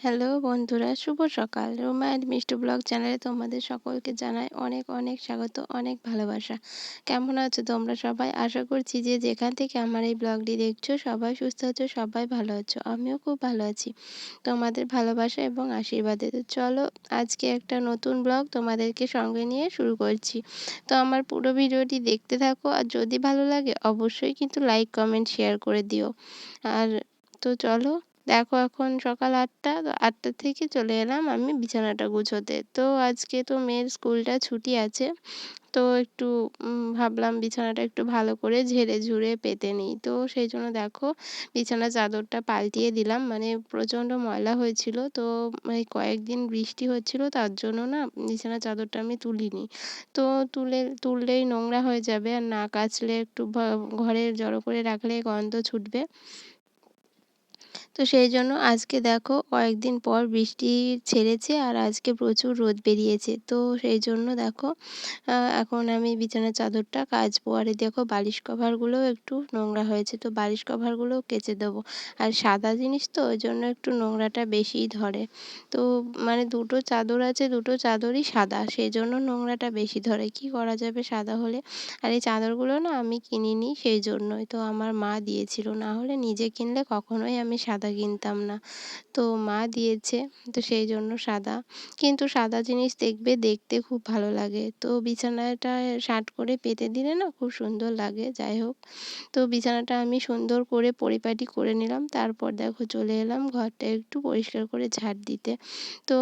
Hello বন্ধুরা, শুভ সকাল। Ruma and মিষ্টি ব্লগ চ্যানেলে তোমাদের সকলকে জানাই অনেক অনেক স্বাগত, অনেক ভালোবাসা। কেমন আছো তোমরা সবাই? আশা করছি যে যেখান থেকে আমার এই ব্লগটি দেখছ, সবাই সুস্থ আছো, সবাই ভালো আছো। আমিও খুব ভালো আছি। তোমাদের ভালোবাসা এবং আশীর্বাদে। তো চলো আজকে একটা নতুন ব্লগ তোমাদেরকে সঙ্গে নিয়ে শুরু করছি। তো আমার পুরো ভিডিওটি দেখতে থাকো, আর যদি ভালো লাগে অবশ্যই কিন্তু লাইক, কমেন্ট, শেয়ার করে দিও। আর তো চলো দেখো এখন সকাল আটটা, তো আটটা থেকে চলে এলাম আমি বিছানাটা গুছোতে। তো আজকে তো মেয়ের স্কুলটা ছুটি আছে, তো একটু ভাবলাম বিছানাটা একটু ভালো করে ঝেড়ে ঝুড়ে পেতে নিই। তো সেই জন্য দেখো বিছানার চাদরটা পাল্টিয়ে দিলাম মানে প্রচণ্ড ময়লা হয়েছিল, তো এই কয়েকদিন বৃষ্টি হচ্ছিল, তার জন্য না বিছানার চাদরটা আমি তুলিনি। তো তুলে, তুললেই নোংরা হয়ে যাবে, আর না কাচলে একটু ঘরে জড়ো করে রাখলে গন্ধ ছুটবে। তো সেই জন্য আজকে দেখো কয়েকদিন পর বৃষ্টি ছেড়েছে আর আজকে প্রচুর রোদ বেরিয়েছে। তো সেই জন্য দেখো এখন আমি বিছানার চাদরটা কাচবো আর দেখো বালিশ কভারগুলোও একটু নোংরা হয়েছে, তো বালিশ কভারগুলোও কেচে দেবো। আর সাদা জিনিস তো ওই জন্য একটু নোংরাটা বেশিই ধরে। তো মানে দুটো চাদর আছে, দুটো চাদরই সাদা, সেই জন্য নোংরাটা বেশি ধরে। কি করা যাবে সাদা হলে? আর এই চাদরগুলো না আমি কিনিনি সেই জন্যই, তো আমার মা দিয়েছিল। না হলে নিজে কিনলে কখনোই আমি সাদা সাদা কিনতাম না। তো মা দিয়েছে, তো সেই জন্য সাদা। কিন্তু সাদা জিনিস দেখবে, দেখতে খুব ভালো লাগে। তো বিছানাটা শার্ট করে পেতে দিলে না খুব সুন্দর লাগে, যাই হোক। তো বিছানাটা আমি সুন্দর করে পরিপাটি করে নিলাম। তারপর দেখো চলে এলাম ঘরটা একটু পরিষ্কার করে ঝাড় দিতে। তো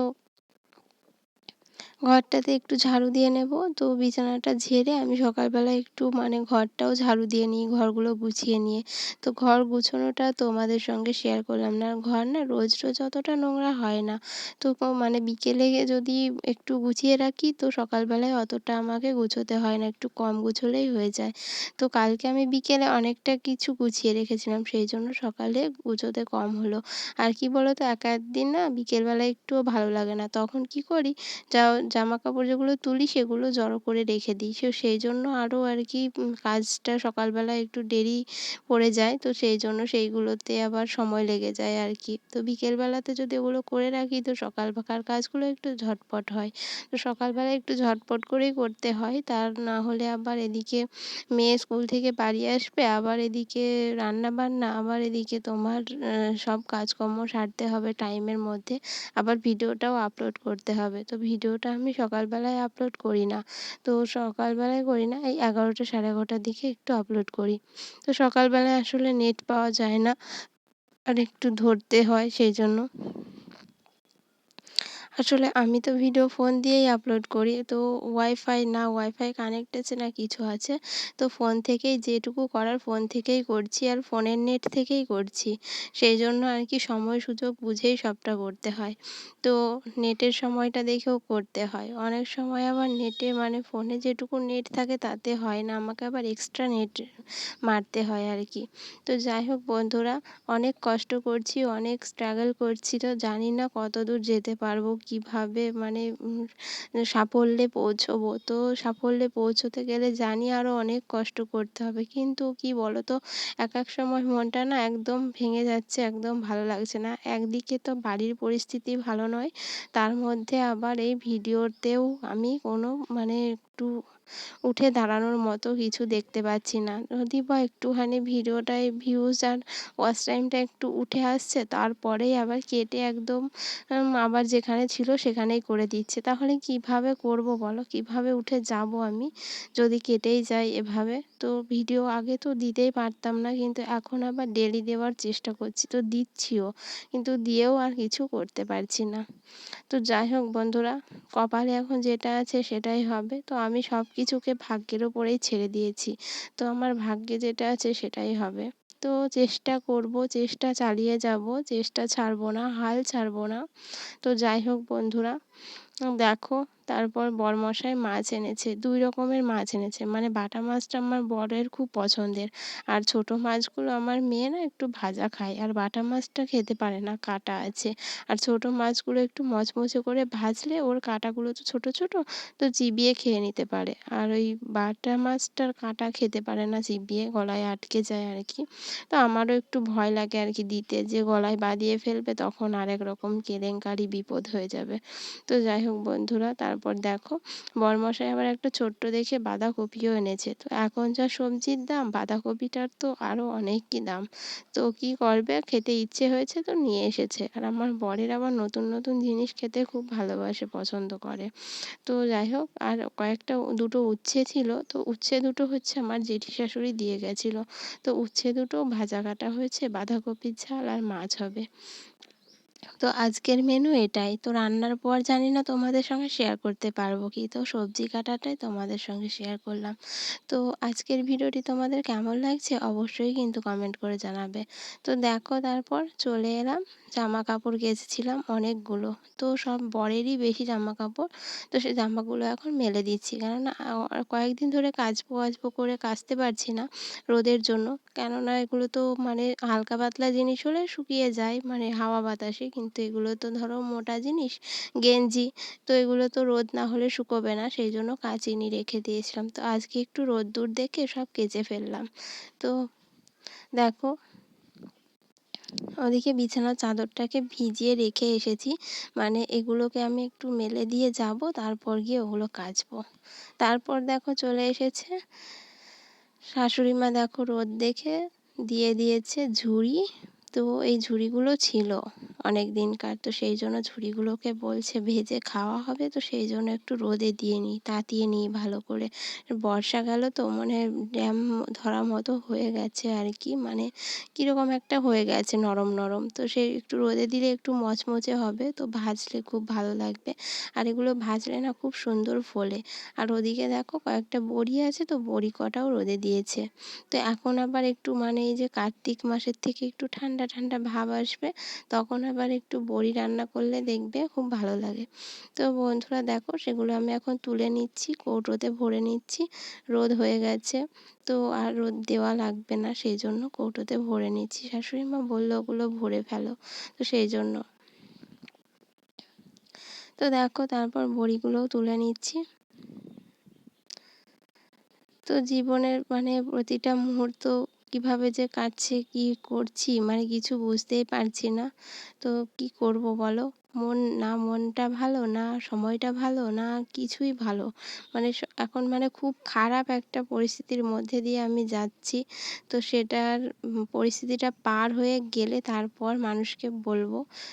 ঘরটাতে একটু ঝাড়ু দিয়ে নেব। তো বিছানাটা ঝেড়ে আমি সকালবেলা একটু মানে ঘরটাও ঝাড়ু দিয়ে নিই, ঘরগুলো গুছিয়ে নিয়ে। তো ঘর গুছোনোটা তোমাদের সঙ্গে শেয়ার করলাম না। ঘর না রোজ রোজ অতটা নোংরা হয় না। তো মানে বিকেলে যদি একটু গুছিয়ে রাখি, তো সকালবেলায় অতটা আমাকে গুছোতে হয় না। একটু কম গুছোলেই হয়ে যায়। তো কালকে আমি বিকেলে অনেকটা কিছু গুছিয়ে রেখেছিলাম, সেই জন্য সকালে গুছোতে কম হলো। আর কি বলো তো এক একদিন না বিকেলবেলা একটুও ভালো লাগে না। তখন কি করি যা জামা কাপড় যেগুলো তুলি সেগুলো জড়ো করে রেখে দিই। সো সেই জন্য আরও আর কি কাজটা সকালবেলা একটু দেরি পড়ে যায়। তো সেই জন্য সেইগুলোতে আবার সময় লেগে যায় আর কি তো বিকেলবেলাতে যদি ওগুলো করে রাখি, তো সকালবেলার কাজগুলো একটু ঝটপট হয়। তো সকালবেলা একটু ঝটপট করেই করতে হয়। তার না হলে আবার এদিকে মেয়ে স্কুল থেকে বাড়ি আসবে, আবার এদিকে রান্না বান্না আবার এদিকে তোমার সব কাজকর্ম সারতে হবে টাইমের মধ্যে। আবার ভিডিওটাও আপলোড করতে হবে। তো ভিডিওটা আমি সকালবেলায় আপলোড করি না। তো সকালবেলায় করি না, এই এগারোটা সাড়ে এগারোটার দিকে একটু আপলোড করি। তো সকালবেলায় আসলে নেট পাওয়া যায় না, আর একটু ধরতে হয় সেই জন্য। আসলে আমি তো ভিডিও ফোন দিয়েই আপলোড করি। তো ওয়াইফাই না ওয়াইফাই কানেক্ট আছে না কিছু আছে। তো ফোন থেকেই যেটুকু করার ফোন থেকেই করছি আর ফোনের নেট থেকেই করছি। সেই জন্য আর কি সময় সুযোগ বুঝেই সবটা করতে হয়। তো নেটের সময়টা দেখেও করতে হয়। অনেক সময় আবার নেটে মানে ফোনে যেটুকু নেট থাকে তাতে হয় না। আমাকে আবার এক্সট্রা নেট মারতে হয় আর কি। তো যাই হোক বন্ধুরা, অনেক কষ্ট করছি, অনেক স্ট্রাগল করছি। তো জানি না কত দূর যেতে পারব কীভাবে মানে সাফল্যে পৌঁছবো? তো সাফল্যে পৌঁছোতে গেলে জানি আরও অনেক কষ্ট করতে হবে। কিন্তু কি বলো তো এক এক সময় মনটা না একদম ভেঙে যাচ্ছে, একদম ভালো লাগছে না। একদিকে তো বাড়ির পরিস্থিতি ভালো নয়, তার মধ্যে আবার এই ভিডিওতেও আমি কোনো মানে একটু উঠে দাঁড়ানোর মতো কিছু দেখতে পাচ্ছি না। যদি বা একটুখানি ভিডিওটায় ভিউজ আর ওয়াচ টাইমটা একটু উঠে আসছে, তারপরেই আবার কেটে একদম আবার যেখানে ছিল সেখানেই করে দিচ্ছে। তাহলে কীভাবে করব বলো? কীভাবে উঠে যাব আমি? যদি কেটেই যায় এভাবে। তো ভিডিও আগে তো দিতেই পারতাম না, কিন্তু এখন আবার ডেলি দেওয়ার চেষ্টা করছি। তো দিচ্ছিও, কিন্তু দিয়েও আর কিছু করতে পারছি না। তো যাই হোক বন্ধুরা, কপালে এখন যেটা আছে সেটাই হবে। তো আমি সব কিছুকে ভাগ্যের ওপরেই ছেড়ে দিয়েছি। তো আমার ভাগ্যে যেটা আছে সেটাই হবে। তো চেষ্টা করব, চেষ্টা চালিয়ে যাব, চেষ্টা ছাড়বো না, হাল ছাড়বো না। তো যাই হোক বন্ধুরা, দেখো তারপর বরমশাই মাছ এনেছে, দুই রকমের মাছ এনেছে। মানে বাটা মাছটা আমার বরের খুব পছন্দের। আর ছোট মাছগুলো আমার মেয়ে না একটু ভাজা খায়, আর বাটা মাছটা খেতে পারে না, কাঁটা আছে। আর ছোট মাছগুলো একটু মচমচে করে ভাজলে ওর কাঁটাগুলো তো ছোট ছোট, তো চিবিয়ে খেয়ে নিতে পারে। আর ওই বাটা মাছটার কাঁটা খেতে পারে না, চিবিয়ে গলায় আটকে যায় আর কি। তো আমারও একটু ভয় লাগে আর কি দিতে। যে গলায় বাঁধিয়ে ফেলবে তখন আরেক রকম কেলেঙ্কারি বিপদ হয়ে যাবে। তো যাই হোক বন্ধুরা তারপর দেখো, বরমশাই আবার একটা ছোট্ট দেখে বাঁধাকপিও এনেছে। তো এখন যা সবজির দাম, বাঁধাকপিটার তো আরও অনেকই দাম। তো কি করবে? খেতে ইচ্ছে হয়েছে তো নিয়ে এসেছে। আর আমার বরের আবার নতুন নতুন জিনিস খেতে খুব ভালোবাসে, পছন্দ করে। তো যাই হোক, আর কয়েকটা দুটো উচ্ছে ছিল। তো উচ্ছে দুটো হচ্ছে আমার জেঠি শাশুড়ি দিয়ে গেছিল। তো উচ্ছে দুটো ভাজা কাটা হয়েছে, বাঁধাকপির ঝাল আর মাছ হবে। তো আজকের মেনু এটাই। তো রান্নার পর জানি না তোমাদের সঙ্গে শেয়ার করতে পারব কি। তো সবজি কাটাটাই তোমাদের সঙ্গে শেয়ার করলাম। তো আজকের ভিডিওটি তোমাদের কেমন লাগছে অবশ্যই কিন্তু কমেন্ট করে জানাবে। তো দেখো তারপর চলে এলাম। জামা কাপড় কেচেছিলাম অনেকগুলো। তো সব বরেরই বেশি জামা কাপড় তো সেই জামাগুলো এখন মেলে দিচ্ছি। কেননা কয়েকদিন ধরে কাচবো কাচবো করে কাচতে পারছি না রোদের জন্য। কেননা এগুলো তো মানে হালকা পাতলা জিনিস হলে শুকিয়ে যায়। মানে হাওয়া বাতাসে কিন্তু এগুলো তো ধরো মোটা জিনিস, গেঞ্জি, তো এগুলো তো রোদ না হলে শুকোবে না, সেই জন্য কাচিনি রেখে দিয়েছিলাম। তো আজকে একটু রোদ্দুর দেখে সব কেচে ফেললাম। তো দেখো, ওদিকে বিছানার চাদরটাকে ভিজিয়ে রেখে এসেছি। মানে এগুলোকে আমি একটু মেলে দিয়ে যাব, তারপর গিয়ে ওগুলো কাচবো। তারপর দেখো চলে এসেছে শাশুড়ি মা দেখো রোদ দেখে দিয়ে দিয়েছে ঝুড়ি তো এই ঝুড়িগুলো ছিল অনেক দিনকার তো সেই জন্য ঝুড়িগুলোকে বলছে ভেজে খাওয়া হবে, তো সেই জন্য একটু রোদে দিয়ে নিই, তাতিয়ে নিই ভালো করে। বর্ষা গেল তো মানে ড্যাম ধরা মতো হয়ে গেছে আর কি মানে কীরকম একটা হয়ে গেছে নরম নরম। তো সেই একটু রোদে দিলে একটু মচমচে হবে, তো ভাজলে খুব ভালো লাগবে। আর এগুলো ভাজলে না খুব সুন্দর ফোলে। আর ওদিকে দেখো কয়েকটা বড়ি আছে তো, বড়ি কটাও রোদে দিয়েছে। তো এখন আবার একটু মানে এই যে কার্তিক মাসের থেকে একটু ঠান্ডা ঠান্ডা ঠান্ডা ভাব আসবে, তখন আবার একটু বড়ি রান্না করলে দেখবে খুব ভালো লাগে। তো বন্ধুরা দেখো, সেগুলো আমি এখন তুলে নিচ্ছি কৌটোতে ভরে নিচ্ছি, রোদ হয়ে গেছে। তো আর রোদ দেওয়া লাগবে না, সেই জন্য কৌটোতে ভরে নিচ্ছি। শাশুড়ি মা বলল ওগুলো ভরে ফেলো, তো সেই জন্য। তো দেখো, তারপর বড়িগুলোও তুলে নিচ্ছি। তো জীবনের মানে প্রতিটা মুহূর্ত কীভাবে যে কাটছে কি করছি মানে কিছু বুঝতেই পারছি না। তো কি করব বলো? মন, না মনটা ভালো, না সময়টা ভালো, না কিছুই ভালো। মানে এখন মানে খুব খারাপ একটা পরিস্থিতির মধ্যে দিয়ে আমি যাচ্ছি। তো সেটার পরিস্থিতিটা পার হয়ে গেলে তারপর মানুষকে বলব,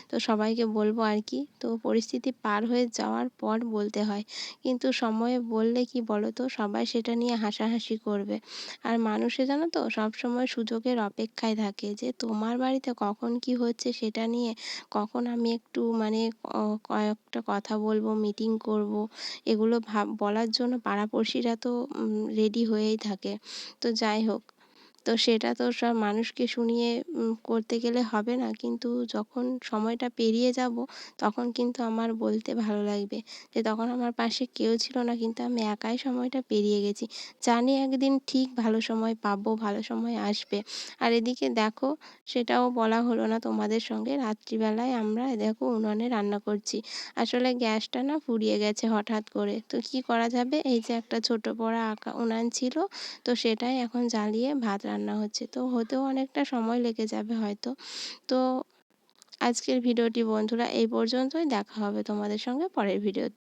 তো সবাইকে বলব আর কি। তো পরিস্থিতি পার হয়ে যাওয়ার পর বলতে হয়। কিন্তু সময়ে বললে কি বলো তো সবাই সেটা নিয়ে হাসাহাসি করবে। আর মানুষে জানো তো, সবসময় সুযোগের অপেক্ষায় থাকে যে তোমার বাড়িতে কখন কি হচ্ছে সেটা নিয়ে, কখন আমি একটু মানে কয়েকটা কথা বলব মিটিং করব, এগুলো ভাব, বলার জন্য পাড়াপড়শিরা তো রেডি হয়েই থাকে। তো যাই হোক তো সেটা তো সব মানুষকে শুনিয়ে করতে গেলে হবে না। কিন্তু যখন সময়টা পেরিয়ে যাব, তখন কিন্তু আমার বলতে ভালো লাগবে যে, তখন আমার পাশে কেউ ছিল না, কিন্তু আমি একাই সময়টা পেরিয়ে গেছি। জানি একদিন ঠিক ভালো সময় পাবো, ভালো সময় আসবে। আর এদিকে দেখো, সেটাও বলা হলো না তোমাদের সঙ্গে, রাত্রিবেলায় আমরা দেখো উনুনে রান্না করছি। আসলে গ্যাসটা না ফুরিয়ে গেছে হঠাৎ করে। তো কি করা যাবে? এই যে একটা ছোট পড়া আঁকা উনান ছিল, তো সেটাই এখন জ্বালিয়ে ভাত রান্না হচ্ছে। তো হতেও অনেকটা সময় লেগে যাবে হয়তো। তো আজকের ভিডিওটি বন্ধুরা এই পর্যন্তই। দেখা হবে তোমাদের সঙ্গে পরের ভিডিও